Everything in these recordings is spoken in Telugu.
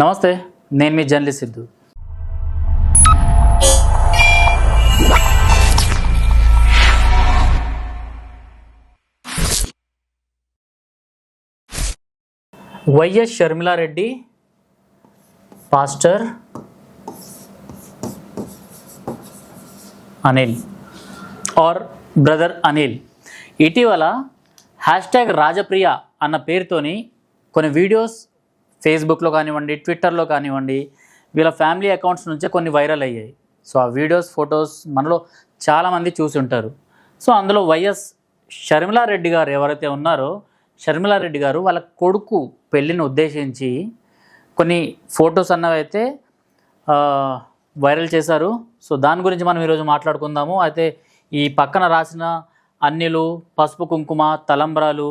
నమస్తే నేను మీ journalist Siddhu. YS Sharmila Reddy pastor Anil or brother Anil. ఇటీవల హ్యాష్ ట్యాగ్ రాజప్రియ అన్న పేరుతోని కొన్ని వీడియోస్ ఫేస్బుక్లో కానివ్వండి ట్విట్టర్లో కానివ్వండి వీళ్ళ ఫ్యామిలీ అకౌంట్స్ నుంచే కొన్ని వైరల్ అయ్యాయి. సో ఆ వీడియోస్ ఫొటోస్ మనలో చాలామంది చూసి ఉంటారు. సో అందులో వైఎస్ షర్మిలారెడ్డి గారు ఎవరైతే ఉన్నారో షర్మిలారెడ్డి గారు వాళ్ళ కొడుకు పెళ్ళిని ఉద్దేశించి కొన్ని ఫొటోస్ అన్నవి అయితే వైరల్ చేశారు. సో దాని గురించి మనం ఈరోజు మాట్లాడుకుందాము. అయితే ఈ పక్కన రాసిన అన్నిలు పసుపు కుంకుమ తలంబ్రాలు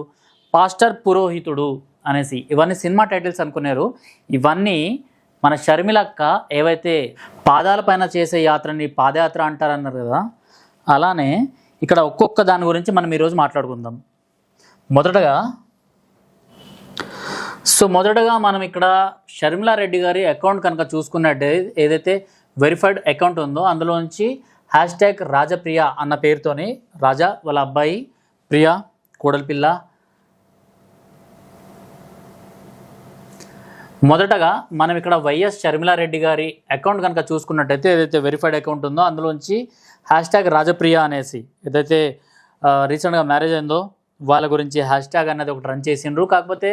పాస్టర్ పురోహితుడు అనేసి ఇవన్నీ సినిమా టైటిల్స్ అనుకున్నారు. ఇవన్నీ మన షర్మిలక్క ఏవైతే పాదాలపైన చేసే యాత్రని పాదయాత్ర అంటారన్నారు కదా అలానే ఇక్కడ ఒక్కొక్క దాని గురించి మనం ఈరోజు మాట్లాడుకుందాం. మొదటగా సో మొదటగా మనం ఇక్కడ షర్మిలారెడ్డి గారి అకౌంట్ కనుక చూసుకున్నట్టే ఏదైతే వెరిఫైడ్ అకౌంట్ ఉందో అందులో నుంచి హ్యాష్ ట్యాగ్ రాజప్రియ అన్న పేరుతోని రాజా వాళ్ళ అబ్బాయి ప్రియా కోడలిపిల్ల మొదటగా మనం ఇక్కడ వైఎస్ షర్మిలారెడ్డి గారి అకౌంట్ కనుక చూసుకున్నట్టయితే ఏదైతే వెరిఫైడ్ అకౌంట్ ఉందో అందులోంచి హ్యాష్ ట్యాగ్ రాజప్రియ అనేసి ఏదైతే రీసెంట్గా మ్యారేజ్ అయిందో వాళ్ళ గురించి హ్యాష్ ట్యాగ్ అనేది ఒకటి రన్ చేసిండ్రు. కాకపోతే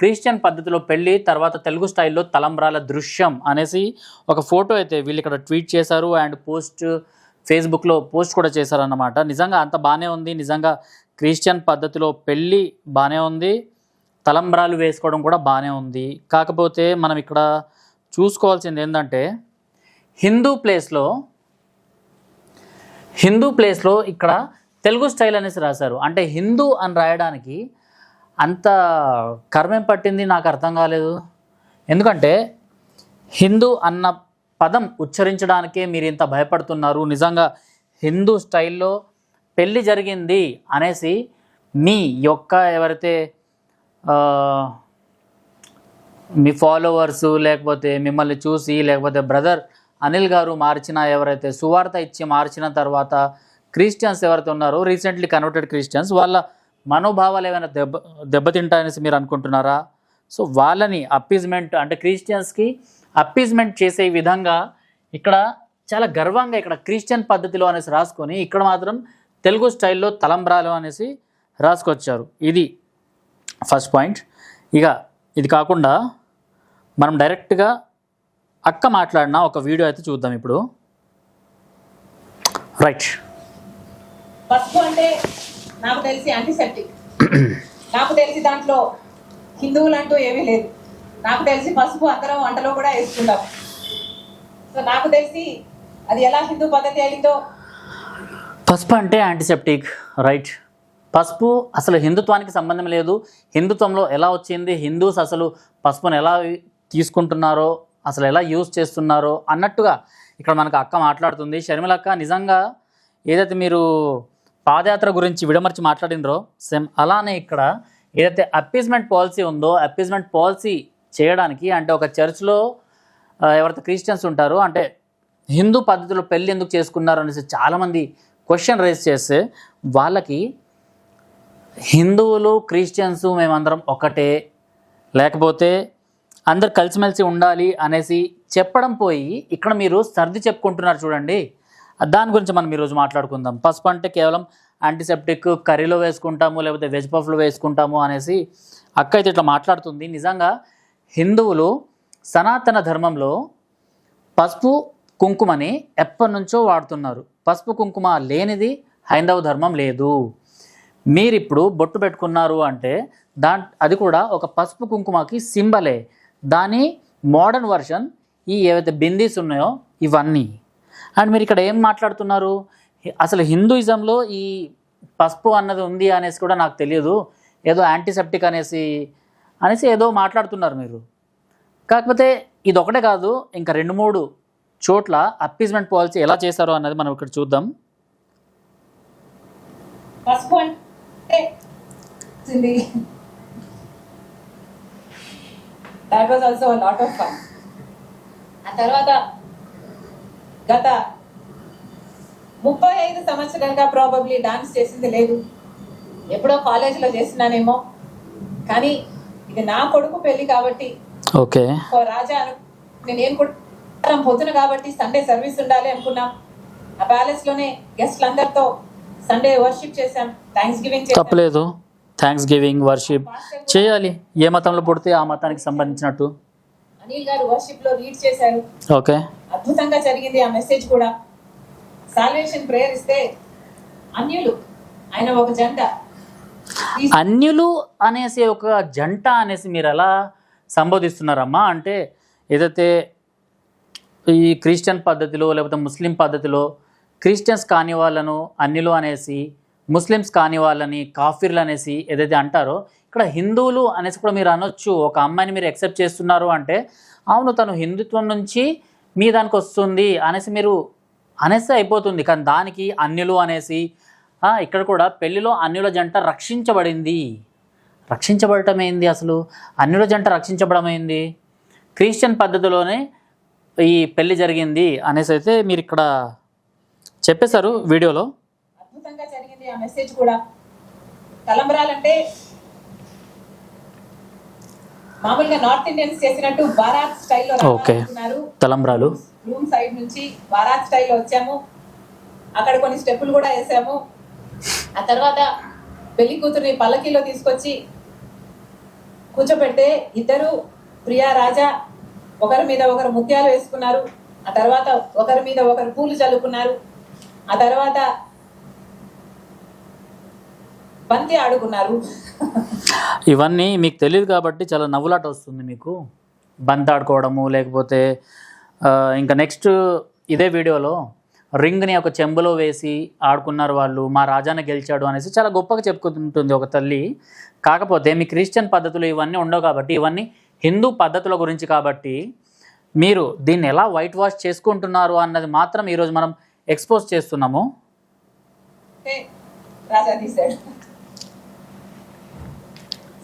క్రిస్టియన్ పద్ధతిలో పెళ్ళి తర్వాత తెలుగు స్టైల్లో తలంబ్రాల దృశ్యం అనేసి ఒక ఫోటో అయితే వీళ్ళు ఇక్కడ ట్వీట్ చేశారు అండ్ పోస్ట్ ఫేస్బుక్లో పోస్ట్ కూడా చేశారన్నమాట. నిజంగా అంత బాగానే ఉంది. నిజంగా క్రిస్టియన్ పద్ధతిలో పెళ్ళి బాగానే ఉంది. తలంబ్రాలు వేసుకోవడం కూడా బాగానే ఉంది. కాకపోతే మనం ఇక్కడ చూసుకోవాల్సింది ఏంటంటే హిందూ ప్లేస్లో హిందూ ప్లేస్లో ఇక్కడ తెలుగు స్టైల్ అనేసి రాశారు. అంటే హిందూ అని రాయడానికి అంత కర్మేం పట్టింది? నాకు అర్థం కాలేదు. ఎందుకంటే హిందూ అన్న పదం ఉచ్చరించడానికే మీరు ఇంత భయపడుతున్నారు. నిజంగా హిందూ స్టైల్లో పెళ్ళి జరిగింది అనేసి మీ యొక్క ఎవరైతే మీ ఫాలోవర్స్ లేకపోతే మిమ్మల్ని చూసి లేకపోతే బ్రదర్ అనిల్ గారు మార్చిన ఎవరైతే సువార్త ఇచ్చి మార్చిన తర్వాత క్రిస్టియన్స్ ఎవరైతే ఉన్నారో రీసెంట్లీ కన్వర్టెడ్ క్రిస్టియన్స్ వాళ్ళ మనోభావాలు ఏమైనా దెబ్బ దెబ్బతింటాయనేసి మీరు అనుకుంటున్నారా? సో వాళ్ళని అప్పీజ్మెంట్ అంటే క్రిస్టియన్స్కి అప్పీజ్మెంట్ చేసే విధంగా ఇక్కడ చాలా గర్వంగా ఇక్కడ క్రిస్టియన్ పద్ధతిలో అనేసి రాసుకొని ఇక్కడ మాత్రం తెలుగు స్టైల్లో తలంబ్రాలు అనేసి రాసుకొచ్చారు. ఇది ఫస్ట్ పాయింట్. ఇక ఇది కాకుండా మనం డైరెక్ట్గా అక్క మాట్లాడిన ఒక వీడియో అయితే చూద్దాం ఇప్పుడు. రైట్. పసుపు అంటే నాకు తెలిసి యాంటీసెప్టిక్ నాకు తెలిసి దాంట్లో హిందువులు అంటూ ఏమీ లేదు. నాకు తెలిసి పసుపు అందరం వంటలో కూడా వేసుకుంటాం. సో నాకు తెలిసి అది ఎలా హిందూ పద్ధతి అయిందో పసుపు అంటే యాంటీసెప్టిక్ రైట్ పసుపు అసలు హిందుత్వానికి సంబంధం లేదు. హిందుత్వంలో ఎలా వచ్చింది? హిందూస్ అసలు పసుపును ఎలా తీసుకుంటున్నారో అసలు ఎలా యూజ్ చేస్తున్నారో అన్నట్టుగా ఇక్కడ మనకు అక్క మాట్లాడుతుంది. షర్మిలక్క నిజంగా ఏదైతే మీరు పాదయాత్ర గురించి విడమర్చి మాట్లాడినరో సేమ్ అలానే ఇక్కడ ఏదైతే అప్పీజ్మెంట్ పాలసీ ఉందో అప్పీజ్మెంట్ పాలసీ చేయడానికి అంటే ఒక చర్చ్లో ఎవరైతే క్రిస్టియన్స్ ఉంటారో అంటే హిందూ పద్ధతిలో పెళ్ళి ఎందుకు చేసుకున్నారు అనేసి చాలామంది క్వశ్చన్ రైజ్ చేస్తే వాళ్ళకి హిందువులు క్రిస్టియన్స్ మేమందరం ఒకటే. లేకపోతే అందరు కలిసిమెలిసి ఉండాలి అనేసి చెప్పడం పోయి ఇక్కడ మీరు సర్ది చెప్పుకుంటున్నారు చూడండి. దాని గురించి మనం ఈరోజు మాట్లాడుకుందాం. పసుపు అంటే కేవలం యాంటీసెప్టిక్ కర్రీలో వేసుకుంటాము లేకపోతే వెజ్ పఫ్లో వేసుకుంటాము అనేసి అక్క అయితే ఇట్లా మాట్లాడుతుంది. నిజంగా హిందువులు సనాతన ధర్మంలో పసుపు కుంకుమని ఎప్పటి నుంచో వాడుతున్నారు. పసుపు కుంకుమ లేనిది హైందవ ధర్మం లేదు. మీరిప్పుడు బొట్టు పెట్టుకున్నారు అంటే దా అది కూడా ఒక పసుపు కుంకుమకి సింబలే. దాని మోడర్న్ వర్షన్ ఈ ఏవైతే బిందీస్ ఉన్నాయో ఇవన్నీ. అండ్ మీరు ఇక్కడ ఏం మాట్లాడుతున్నారు? అసలు హిందూయిజంలో ఈ పసుపు అన్నది ఉంది అనేసి కూడా నాకు తెలియదు. ఏదో యాంటీసెప్టిక్ అనేసి అనేసి ఏదో మాట్లాడుతున్నారు మీరు. కాకపోతే ఇది ఒకటే కాదు ఇంకా రెండు మూడు చోట్ల అప్పీజ్మెంట్ పాలసీ ఎలా చేశారో అన్నది మనం ఇక్కడ చూద్దాం. That was also lot of fun ఆ తర్వాత గత ముప్పై ఐదు సంవత్సరాలుగా ప్రాబబ్లీ డాన్స్ చేసింది లేదు. ఎప్పుడో కాలేజీలో చేసినానేమో కానీ ఇది నా కొడుకు పెళ్ళి కాబట్టి ఓకే. ఓ రాజా అను నేనేం కూడా పొద్దున కాబట్టి సండే సర్వీస్ ఉండాలి అనుకున్నాం. ఆ ప్యాలెస్లోనే గెస్ట్లు అందరితో సండే వర్షిప్ చేశాం. థ్యాంక్స్ గివింగ్ తప్పలేదు. థ్యాంక్స్ గివింగ్ వర్షిప్ చేయాలి. ఏ మతంలో పుడితే ఆ మతానికి సంబంధించినట్టు. అనిల్ గారు వర్షిప్లో రీడ్ చేశారు. ఓకే. అద్భుతంగా జరిగింది ఆ మెసేజ్ కూడా. సాల్వేషన్ ప్రేయర్ ఇస్తే అన్యులు ఆయన ఒక జంట. అన్యులు అనేసి ఒక జంట అనేసి మీరు ఎలా సంబోధిస్తున్నారమ్మా? అంటే ఏదైతే ఈ క్రిస్టియన్ పద్ధతిలో లేకపోతే ముస్లిం పద్ధతిలో క్రిస్టియన్స్ కాని వాళ్ళను అన్యులు అనేసి ముస్లిమ్స్ కాని వాళ్ళని కాఫీర్లు అనేసి ఏదైతే అంటారో ఇక్కడ హిందువులు అనేసి కూడా మీరు అనొచ్చు. ఒక అమ్మాయిని మీరు యాక్సెప్ట్ చేస్తున్నారు అంటే అవును తను హిందుత్వం నుంచి మీ దానికి వస్తుంది అనేసి మీరు అనేసి అయిపోతుంది. కానీ దానికి అన్యులు అనేసి ఇక్కడ కూడా పెళ్ళిలో అన్యుల జంట రక్షించబడింది. రక్షించబడటం ఏంది అసలు? అన్యుల జంట రక్షించబడమైంది క్రిస్టియన్ పద్ధతిలోనే ఈ పెళ్ళి జరిగింది అనేసి అయితే మీరు ఇక్కడ చెప్పేశారు వీడియోలో. అద్భుతంగా జరిగింది ఆ మెసేజ్ కూడా. తలంబరాలంటే మామూలుగా నార్త్ ఇండియన్స్ చేసినట్టు బారాత్ స్టైల్లో ఓకే. తలంబ్రాలు. రూమ్ సైడ్ నుంచి బారాత్ స్టైల్లో వచ్చాము. అక్కడ కొన్ని స్టెప్పులు కూడా వేసాము. ఆ తర్వాత పెళ్ళి కూతుర్ని పల్లకీలో తీసుకొచ్చి కూర్చోపెడితే ఇద్దరు ప్రియా రాజా ఒకరి మీద ఒకరు ముత్యాలు వేసుకున్నారు. ఆ తర్వాత ఒకరి మీద ఒకరు పూలు చల్లుకున్నారు. ఆ తర్వాత బంతి ఆడుకున్నారు. ఇవన్నీ మీకు తెలియదు కాబట్టి చాలా నవ్వులాట వస్తుంది మీకు. బంతి ఆడుకోవడము లేకపోతే ఇంకా నెక్స్ట్ ఇదే వీడియోలో రింగ్ని ఒక చెంబులో వేసి ఆడుకున్నారు వాళ్ళు మా రాజానే గెలిచాడు అనేసి చాలా గొప్పగా చెప్పుకుంటుంది ఒక తల్లి. కాకపోతే మీ క్రిస్టియన్ పద్ధతులు ఇవన్నీ ఉండవు కాబట్టి ఇవన్నీ హిందూ పద్ధతుల గురించి కాబట్టి మీరు దీన్ని ఎలా వైట్ వాష్ చేసుకుంటున్నారు అన్నది మాత్రం ఈరోజు మనం ఎక్స్పోజ్ చేస్తున్నాము.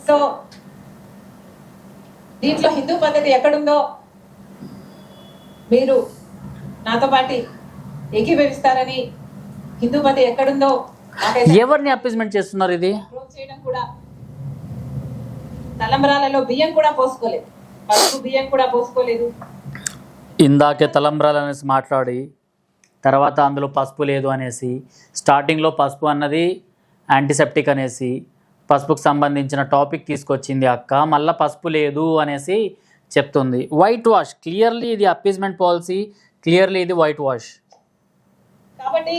సో దీంట్లో హిందూ పద్ధతి ఎక్కడుందో మీరు నాతో పాటు ఏకీభవిస్తారని హిందూ పద్ధతి ఎక్కడుందో ఎవరిని అప్పీస్మెంట్ చేస్తున్నారు ఇది? చేయడం కూడా తలంబరాలలో బియ్యం కూడా పోసుకోలేదు. పసుపు బియ్యం కూడా పోసుకోలేదు. ఇందాకే తలంబ్రాలు అనేసి మాట్లాడి తర్వాత అందులో పసుపు లేదు అనేసి స్టార్టింగ్లో పసుపు అన్నది యాంటీసెప్టిక్ అనేసి పసుపుకు సంబంధించిన టాపిక్ తీసుకొచ్చింది అక్క మళ్ళీ పసుపు లేదు అనేసి చెప్తుంది. వైట్ వాష్ క్లియర్లీ ఇది అప్పీజ్మెంట్ పాలసీ క్లియర్లీ ఇది వైట్ వాష్ కాబట్టి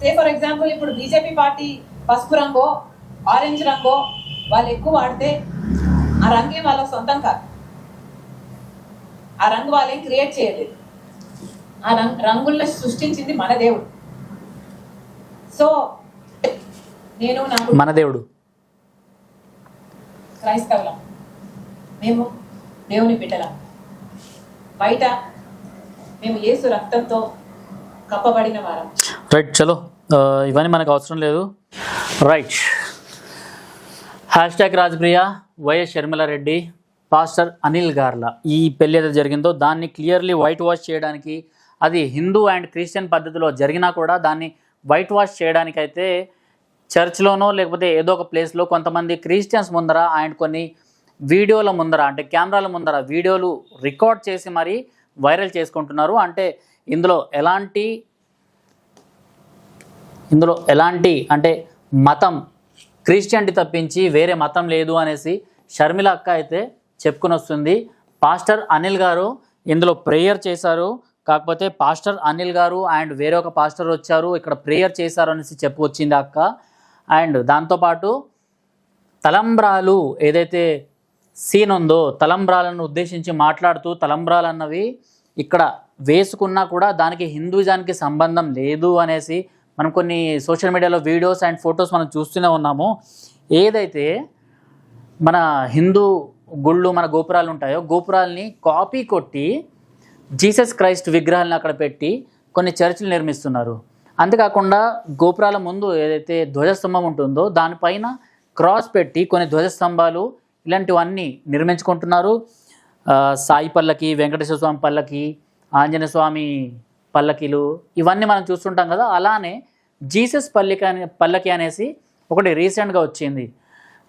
సే ఫర్ ఎగ్జాంపుల్ ఇప్పుడు బీజేపీ పార్టీ పసుపు రంగో ఆరెంజ్ రంగో వాళ్ళు ఎక్కువ వాడితే ఆ రంగే వాళ్ళ సొంతం కాదు. ఆ రంగు వాళ్ళేం క్రియేట్ చేయలేదు. ఆ రంగు రంగుల్ని సృష్టించింది మన దేవుడు. సో నేను నాకు మన దేవుడు. క్రైస్తవులం. మేము దేవుని బిడ్డలం. బయట మేము యేసు రక్తంతో కప్పబడిన వారం. రైట్ చలో. ఇవన్నీ మనకు అవసరం లేదు. Right. Hashtag Rajapriya YS Sharmila Reddy pastor Anil గార్ల. ఈ పెళ్ళి ఏదైతే జరిగిందో దాన్ని క్లియర్లీ వైట్ వాష్ చేయడానికి అది హిందూ అండ్ క్రిస్టియన్ పద్ధతిలో జరిగినా కూడా దాన్ని వైట్ వాష్ చేయడానికైతే చర్చ్లోనో లేకపోతే ఏదో ఒక ప్లేస్లో కొంతమంది క్రిస్టియన్స్ ముందర అండ్ కొన్ని వీడియోల ముందర అంటే కెమెరాల ముందర వీడియోలు రికార్డ్ చేసి మరీ వైరల్ చేసుకుంటున్నారు. అంటే ఇందులో ఎలాంటి ఇందులో ఎలాంటి అంటే మతం క్రిస్టియానిటీ తప్పించి వేరే మతం లేదు అనేసి షర్మిల అక్క అయితే చెప్పుకుని వస్తుంది పాస్టర్ అనిల్ గారు ఇందులో ప్రేయర్ చేశారు. కాకపోతే పాస్టర్ అనిల్ గారు అండ్ వేరే ఒక పాస్టర్ వచ్చారు. ఇక్కడ ప్రేయర్ చేశారు అనేసి చెప్పుకొచ్చింది అక్క. అండ్ దాంతోపాటు తలంబ్రాలు ఏదైతే సీన్ ఉందో తలంబ్రాలను ఉద్దేశించి మాట్లాడుతూ తలంబ్రాలు అన్నవి ఇక్కడ వేసుకున్నా కూడా దానికి హిందూజానికి సంబంధం లేదు అనేసి మనం కొన్ని సోషల్ మీడియాలో వీడియోస్ అండ్ ఫొటోస్ మనం చూస్తూనే ఉన్నాము. ఏదైతే మన హిందూ గుళ్ళు మన గోపురాలు ఉంటాయో గోపురాల్ని కాపీ కొట్టి జీసస్ క్రైస్ట్ విగ్రహాలను అక్కడ పెట్టి కొన్ని చర్చిలు నిర్మిస్తున్నారు. అంతేకాకుండా గోపురాల ముందు ఏదైతే ధ్వజస్తంభం ఉంటుందో దానిపైన క్రాస్ పెట్టి కొన్ని ధ్వజస్తంభాలు ఇలాంటివన్నీ నిర్మించుకుంటున్నారు. సాయి పల్లకి వెంకటేశ్వర స్వామి పల్లకి ఆంజనేయ స్వామి పల్లకిలు ఇవన్నీ మనం చూస్తుంటాం కదా. అలానే జీసస్ పల్లిక అనే పల్లకి అనేసి ఒకటి రీసెంట్గా వచ్చింది.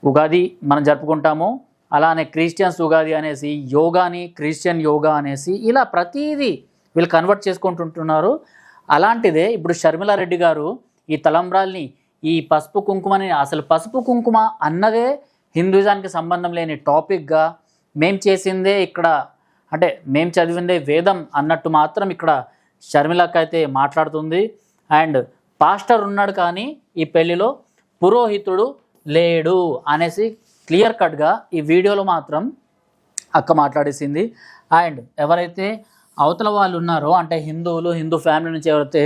ఉగాది మనం జరుపుకుంటాము. అలానే క్రిస్టియన్స్ ఉగాది అనేసి యోగాని క్రిస్టియన్ యోగా అనేసి ఇలా ప్రతిదీ వీళ్ళు కన్వర్ట్ చేసుకుంటుంటున్నారు. అలాంటిదే ఇప్పుడు షర్మిలారెడ్డి గారు ఈ తలంబ్రాల్ని ఈ పసుపు కుంకుమని అసలు పసుపు కుంకుమ అన్నదే హిందూజానికి సంబంధం లేని టాపిక్గా మేం చేసిందే ఇక్కడ అంటే మేం చదివిందే వేదం అన్నట్టు మాత్రం ఇక్కడ షర్మిలకి అయితే మాట్లాడుతుంది. అండ్ పాస్టర్ ఉన్నాడు కానీ ఈ పెళ్ళిలో పురోహితుడు లేడు అనేసి క్లియర్ కట్గా ఈ వీడియోలో మాత్రం అక్క మాట్లాడేసింది. అండ్ ఎవరైతే అవతల వాళ్ళు ఉన్నారో అంటే హిందువులు హిందూ ఫ్యామిలీ నుంచి ఎవరైతే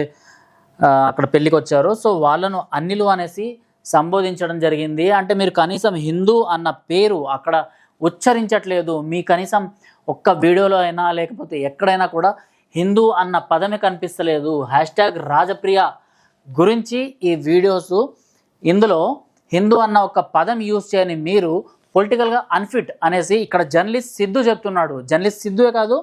అక్కడ పెళ్ళికి వచ్చారో సో వాళ్ళను అన్నిలు అనేసి సంబోధించడం జరిగింది. అంటే మీరు కనీసం హిందూ అన్న పేరు అక్కడ ఉచ్చరించట్లేదు. మీ కనీసం ఒక్క వీడియోలో అయినా లేకపోతే ఎక్కడైనా కూడా హిందూ అన్న పదమే కనిపిస్తలేదు. హ్యాష్ ట్యాగ్ రాజప్రియ గురించి ఈ వీడియోస్ ఇందులో హిందూ అన్న ఒక పదం యూజ్ చేయని మీరు పొలిటికల్గా అన్ఫిట్ అనేసి ఇక్కడ జర్నలిస్ట్ సిద్ధు చెప్తున్నాడు. జర్నలిస్ట్ సిద్ధువే కాదు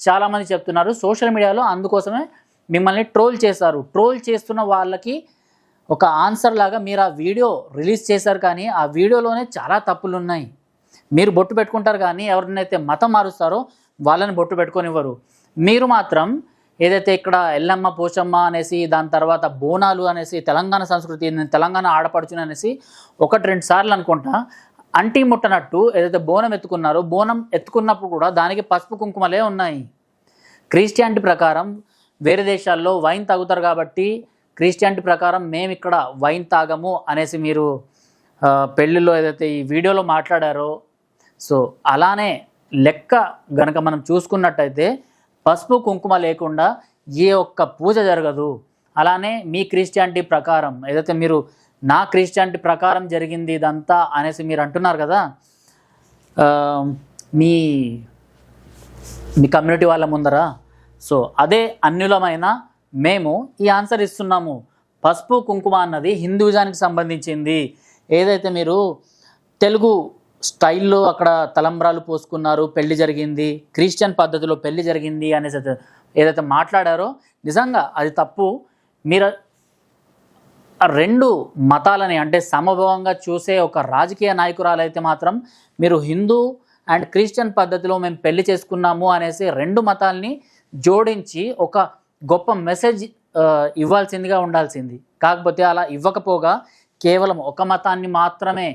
చాలామంది చెప్తున్నారు. సోషల్ మీడియాలో అందుకోసమే మిమ్మల్ని ట్రోల్ చేశారు. ట్రోల్ చేస్తున్న వాళ్ళకి ఒక ఆన్సర్ లాగా మీరు ఆ వీడియో రిలీజ్ చేశారు కానీ ఆ వీడియోలోనే చాలా తప్పులు ఉన్నాయి. మీరు బొట్టు పెట్టుకుంటారు కానీ ఎవరినైతే మతం మారుస్తారో వాళ్ళని బొట్టు పెట్టుకొనివ్వరు. మీరు మాత్రం ఏదైతే ఇక్కడ ఎల్లమ్మ పోచమ్మ అనేసి దాని తర్వాత బోనాలు అనేసి తెలంగాణ సంస్కృతి తెలంగాణ ఆడపడుచును అనేసి ఒకటి రెండు సార్లు అనుకుంటా అంటి ముట్టనట్టు ఏదైతే బోనం ఎత్తుకున్నారో బోనం ఎత్తుకున్నప్పుడు కూడా దానికి పసుపు కుంకుమలే ఉన్నాయి. క్రిస్టియానిటీ ప్రకారం వేరే దేశాల్లో వైన్ తాగుతారు కాబట్టి క్రిస్టియానిటీ ప్రకారం మేము ఇక్కడ వైన్ తాగము అనేసి మీరు పెళ్ళిలో ఏదైతే ఈ వీడియోలో మాట్లాడారో సో అలానే లెక్క గనక మనం చూసుకున్నట్టయితే పసుపు కుంకుమ లేకుండా ఏ ఒక్క పూజ జరగదు. అలానే మీ క్రిస్టియానిటీ ప్రకారం ఏదైతే మీరు నా క్రిస్టియానిటీ ప్రకారం జరిగింది ఇదంతా అనేసి మీరు అంటున్నారు కదా మీ మీ కమ్యూనిటీ వాళ్ళ ముందర. సో అదే అన్యులమైన మేము ఈ ఆన్సర్ ఇస్తున్నాము. పసుపు కుంకుమ అన్నది హిందూజానికి సంబంధించింది. ఏదైతే మీరు తెలుగు స్టైల్లో అక్కడ తలంబ్రాలు పోసుకున్నారు పెళ్ళి జరిగింది క్రిస్టియన్ పద్ధతిలో పెళ్ళి జరిగింది అనేసి అయితే- ఏదైతే మాట్లాడారో నిజంగా అది తప్పు. మీరు రెండు మతాలని అంటే సమభావంగా చూసే ఒక రాజకీయ నాయకురాలైతే మాత్రం మీరు హిందూ అండ్ క్రిస్టియన్ పద్ధతిలో మేము పెళ్ళి చేసుకున్నాము అనేసి రెండు మతాల్ని జోడించి ఒక గొప్ప మెసేజ్ ఇవ్వాల్సిందిగా ఉండాల్సింది. కాకపోతే అలా ఇవ్వకపోగా కేవలం ఒక మతాన్ని మాత్రమే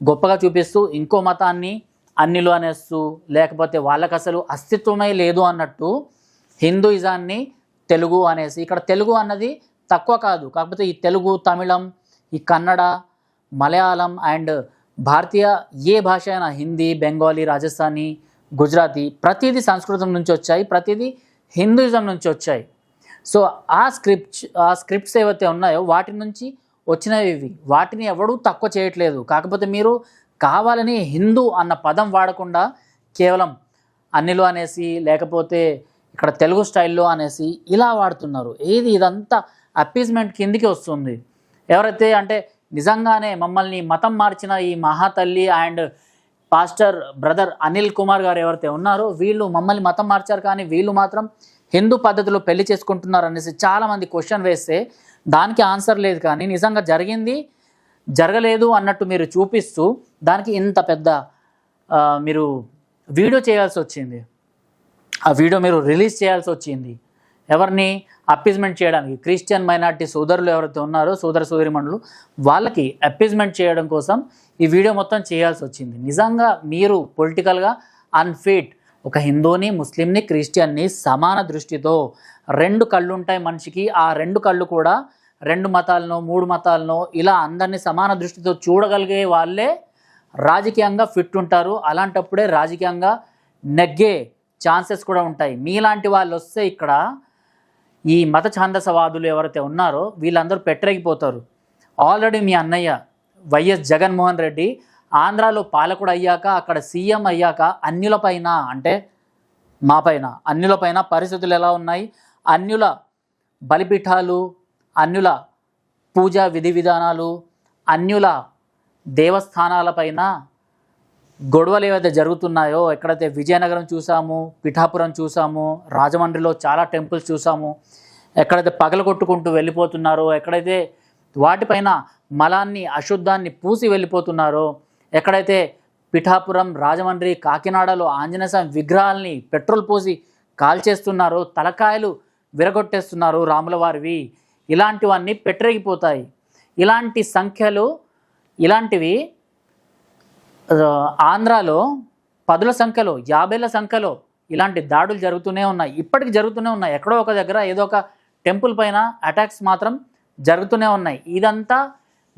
గొప్పగా చూపిస్తూ ఇంకో మతాన్ని అన్నిలు అనేస్తూ లేకపోతే వాళ్ళకి అసలు అస్తిత్వమే లేదు అన్నట్టు హిందూయిజాన్ని తెలుగు అనేసి ఇక్కడ తెలుగు అన్నది తక్కువ కాదు. కాకపోతే ఈ తెలుగు తమిళం ఈ కన్నడ మలయాళం అండ్ భారతీయ ఏ భాష అయినా హిందీ బెంగాలీ రాజస్థానీ గుజరాతీ ప్రతిదీ సంస్కృతం నుంచి వచ్చాయి ప్రతిదీ హిందూయిజం నుంచి వచ్చాయి. సో ఆ స్క్రిప్ట్ ఆ స్క్రిప్ట్స్ ఏవైతే ఉన్నాయో వాటి నుంచి వచ్చినవి ఇవి. వాటిని ఎవడూ తక్కువ చేయట్లేదు. కాకపోతే మీరు కావాలని హిందూ అన్న పదం వాడకుండా కేవలం అన్నిలు అనేసి లేకపోతే ఇక్కడ తెలుగు స్టైల్లో అనేసి ఇలా వాడుతున్నారు. ఏది ఇదంతా అప్పీజ్మెంట్ కిందికి వస్తుంది. ఎవరైతే అంటే నిజంగానే మమ్మల్ని మతం మార్చిన ఈ మహాతల్లి and pastor brother Anil Kumar గారు ఎవరైతే ఉన్నారో వీళ్ళు మమ్మల్ని మతం మార్చారు కానీ వీళ్ళు మాత్రం హిందూ పద్ధతిలో పెళ్ళి చేసుకుంటున్నారు అనేసి చాలామంది క్వశ్చన్ వేస్తే దానికి ఆన్సర్ లేదు కానీ నిజంగా జరిగింది జరగలేదు అన్నట్టు మీరు చూపిస్తూ దానికి ఇంత పెద్ద మీరు వీడియో చేయాల్సి వచ్చింది. ఆ వీడియో మీరు రిలీజ్ చేయాల్సి వచ్చింది. ఎవరిని అప్పీజ్మెంట్ చేయడానికి క్రిస్టియన్ మైనార్టీ సోదరులు ఎవరైతే ఉన్నారో సోదర సోదరిమణులు వాళ్ళకి అప్పీజ్మెంట్ చేయడం కోసం ఈ వీడియో మొత్తం చేయాల్సి వచ్చింది. నిజంగా మీరు పొలిటికల్గా అన్ఫిట్ ఒక హిందూని ముస్లింని క్రిస్టియన్ని సమాన దృష్టితో రెండు కళ్ళు ఉంటాయి మనిషికి. ఆ రెండు కళ్ళు కూడా రెండు మతాలను మూడు మతాలను ఇలా అందరినీ సమాన దృష్టితో చూడగలిగే వాళ్ళే రాజకీయంగా ఫిట్ ఉంటారు అలాంటప్పుడే రాజకీయంగా నెగ్గే ఛాన్సెస్ కూడా ఉంటాయి. మీలాంటి వాళ్ళు వస్తే ఇక్కడ ఈ మత ఛాందసవాదులు ఎవరైతే ఉన్నారో వీళ్ళందరూ పెట్టరేగిపోతారు. ఆల్రెడీ మీ అన్నయ్య వైఎస్ జగన్మోహన్ రెడ్డి ఆంధ్రాలో పాలకుడు అయ్యాక అక్కడ సీఎం అయ్యాక అన్యులపైన అంటే మా పైన అన్యులపైన పరిస్థితులు ఎలా ఉన్నాయి? అన్యుల బలిపీఠాలు అన్యుల పూజా విధి విధానాలు అన్యుల దేవస్థానాలపైన గొడవలు ఏవైతే జరుగుతున్నాయో ఎక్కడైతే విజయనగరం చూసాము పిఠాపురం చూసాము రాజమండ్రిలో చాలా టెంపుల్స్ చూసాము ఎక్కడైతే పగలగొట్టుకుంటూ వెళ్ళిపోతున్నారో ఎక్కడైతే వాటిపైన మలాన్ని అశుద్ధాన్ని పూసి వెళ్ళిపోతున్నారో ఎక్కడైతే పిఠాపురం రాజమండ్రి కాకినాడలో ఆంజనేయ స్వామి విగ్రహాల్ని పెట్రోల్ పోసి కాల్చేస్తున్నారో తలకాయలు విరగొట్టేస్తున్నారు రాముల వారివి ఇలాంటివన్నీ పెట్టరేగిపోతాయి. ఇలాంటి సంఖ్యలు ఇలాంటివి ఆంధ్రాలో పదుల సంఖ్యలో యాభైల సంఖ్యలో ఇలాంటి దాడులు జరుగుతూనే ఉన్నాయి. ఇప్పటికి జరుగుతూనే ఉన్నాయి. ఎక్కడో ఒక దగ్గర ఏదో ఒక టెంపుల్ పైన అటాక్స్ మాత్రం జరుగుతూనే ఉన్నాయి. ఇదంతా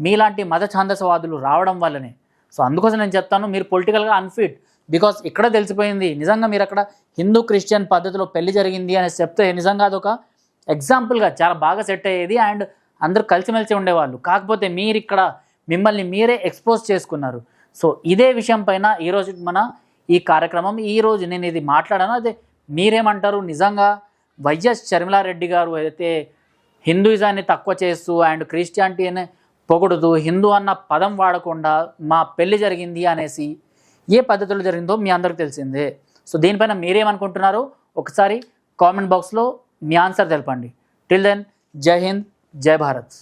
మీలాంటి మత ఛాందసవాదులు రావడం వల్లనే. సో అందుకోసం నేను చెప్తాను మీరు పొలిటికల్గా అన్ఫిట్. బికాస్ ఇక్కడ తెలిసిపోయింది నిజంగా మీరు అక్కడ హిందూ క్రిస్టియన్ పద్ధతిలో పెళ్ళి జరిగింది అని చెప్తే నిజంగా అదొక ఎగ్జాంపుల్గా చాలా బాగా సెట్ అయ్యేది అండ్ అందరూ కలిసిమెలిసి ఉండేవాళ్ళు. కాకపోతే మీరు ఇక్కడ మిమ్మల్ని మీరే ఎక్స్పోజ్ చేసుకున్నారు. సో ఇదే విషయం పైన ఈరోజు మన ఈ కార్యక్రమం ఈరోజు నేను ఇది మాట్లాడాను. అదే మీరేమంటారు? నిజంగా వైఎస్ షర్మిలారెడ్డి గారు అయితే హిందూయిజాన్ని తక్కువ చేస్తూ అండ్ క్రిస్టియానిటీ అనే పొగుడుతూ హిందూ అన్న పదం వాడకుండా మా పెళ్ళి జరిగింది అనేసి ఏ పద్ధతిలో జరిగిందో మీ అందరికి తెలిసిందే. సో దీనిపైన మీరేమనుకుంటున్నారో ఒకసారి కామెంట్ బాక్స్లో మీ ఆన్సర్ తెలపండి. టిల్ దెన్ జై హింద్ జై భారత్.